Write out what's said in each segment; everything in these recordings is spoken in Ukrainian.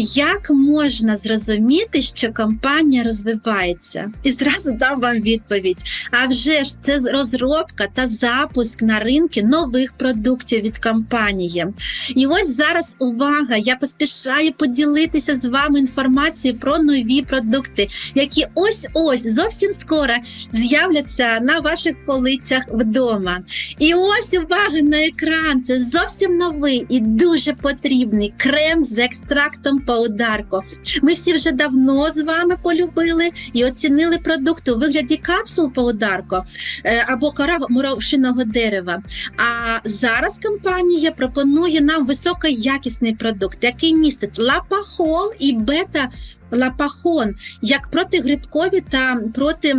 Як можна зрозуміти, що компанія розвивається? І зразу дам вам відповідь. А вже ж це розробка та запуск на ринки нових продуктів від компанії. І ось зараз увага! Я поспішаю поділитися з вами інформацією про нові продукти, які ось ось зовсім скоро з'являться на ваших полицях вдома. І ось увага на екран. Це зовсім новий і дуже потрібний крем з екстрактом паударко. Ми всі вже давно з вами полюбили і оцінили продукт у вигляді капсул паударко е, або кора муравшиного дерева. А зараз компанія пропонує нам високоякісний продукт, який містить лапахол і бета-лапахон як протигрибкові та проти.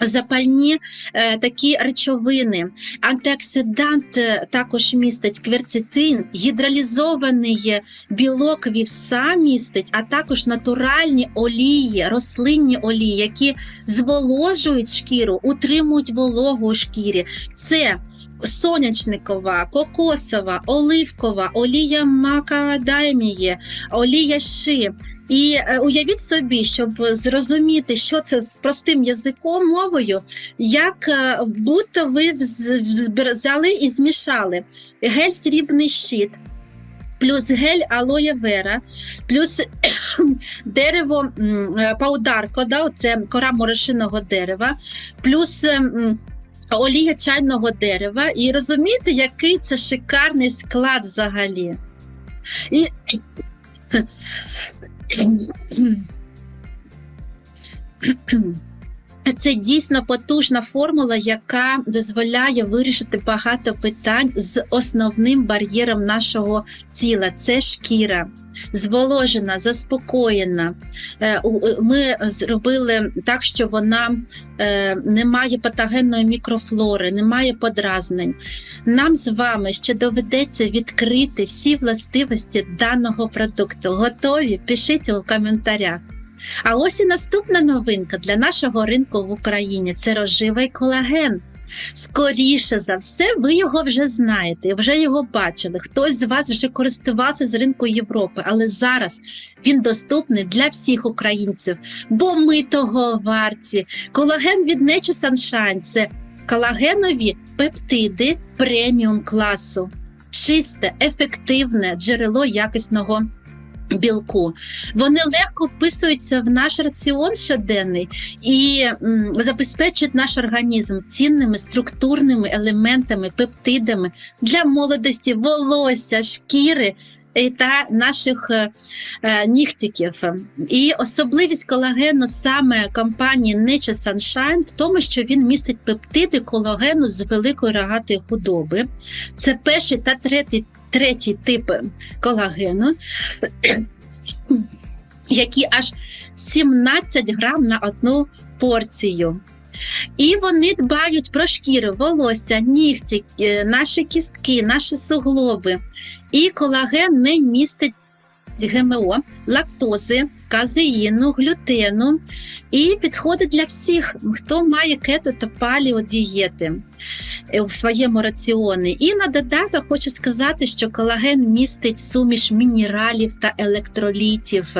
Запальні е, такі речовини, антиоксидант е, також містить кверцитин, гідралізований білок вівса містить, а також натуральні олії, рослинні олії, які зволожують шкіру, утримують вологу у шкірі. Це Сонячникова, кокосова, оливкова, олія макадамії, олія ши. І е, уявіть собі, щоб зрозуміти, що це з простим язиком мовою, як е, будто ви вз- вз- взяли і змішали гель срібний щит, плюс гель алоє вера, плюс дерево е, паударко, да, це кора морошиного дерева, плюс. Олія чайного дерева, і розумієте, який це шикарний склад взагалі. І це дійсно потужна формула, яка дозволяє вирішити багато питань з основним бар'єром нашого тіла це шкіра. Зволожена, заспокоєна. Е, у- Ми зробили так, що вона е, не має патогенної мікрофлори, не має подразнень. Нам з вами ще доведеться відкрити всі властивості даного продукту. Готові? Пишіть у коментарях. А ось і наступна новинка для нашого ринку в Україні це розживий колаген. Скоріше за все, ви його вже знаєте, вже його бачили. Хтось з вас вже користувався з ринку Європи, але зараз він доступний для всіх українців, бо ми того варті. Колаген від Nature Sunshine – це колагенові пептиди преміум класу, чисте, ефективне джерело якісного білку. Вони легко вписуються в наш раціон щоденний і забезпечують наш організм цінними структурними елементами, пептидами для молодості, волосся, шкіри. Та наших е, е, нігтиків. І особливість колагену саме компанії Nature Sunshine в тому, що він містить пептиди колагену з великої рогатої худоби. Це перший та третій, третій тип колагену, які аж 17 грам на одну порцію. І вони дбають про шкіру, волосся, нігті, е, наші кістки, наші суглоби. І колаген не містить ГМО, лактози, казеїну, глютену і підходить для всіх, хто має кето та паліодієти е, в своєму раціоні. І на додаток хочу сказати, що колаген містить суміш мінералів та електролітів,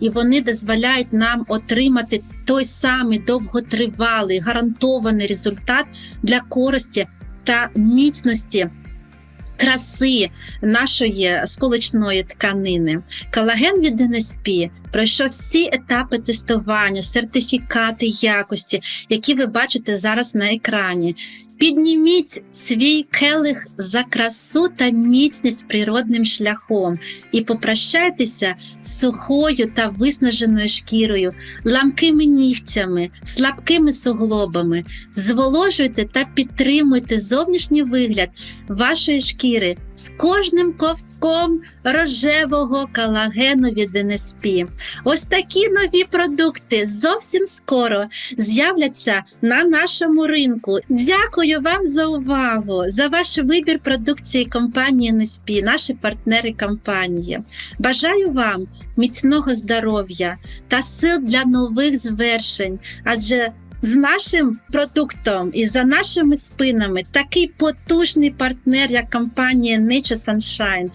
і вони дозволяють нам отримати той самий довготривалий гарантований результат для користі та міцності. Краси нашої сполучної тканини. Колаген від НСП пройшов всі етапи тестування, сертифікати якості, які ви бачите зараз на екрані. Підніміть свій келих за красу та міцність природним шляхом і попрощайтеся сухою та виснаженою шкірою, ламкими нігтями, слабкими суглобами. Зволожуйте та підтримуйте зовнішній вигляд вашої шкіри з кожним ковтком рожевого колагену від НСП. Ось такі нові продукти зовсім скоро з'являться на нашому ринку. Дякую вам за увагу, за ваш вибір продукції компанії НСП, наші партнери компанії. Бажаю вам міцного здоров'я та сил для нових звершень, адже з нашим продуктом і за нашими спинами такий потужний партнер, як компанія Nature Sunshine.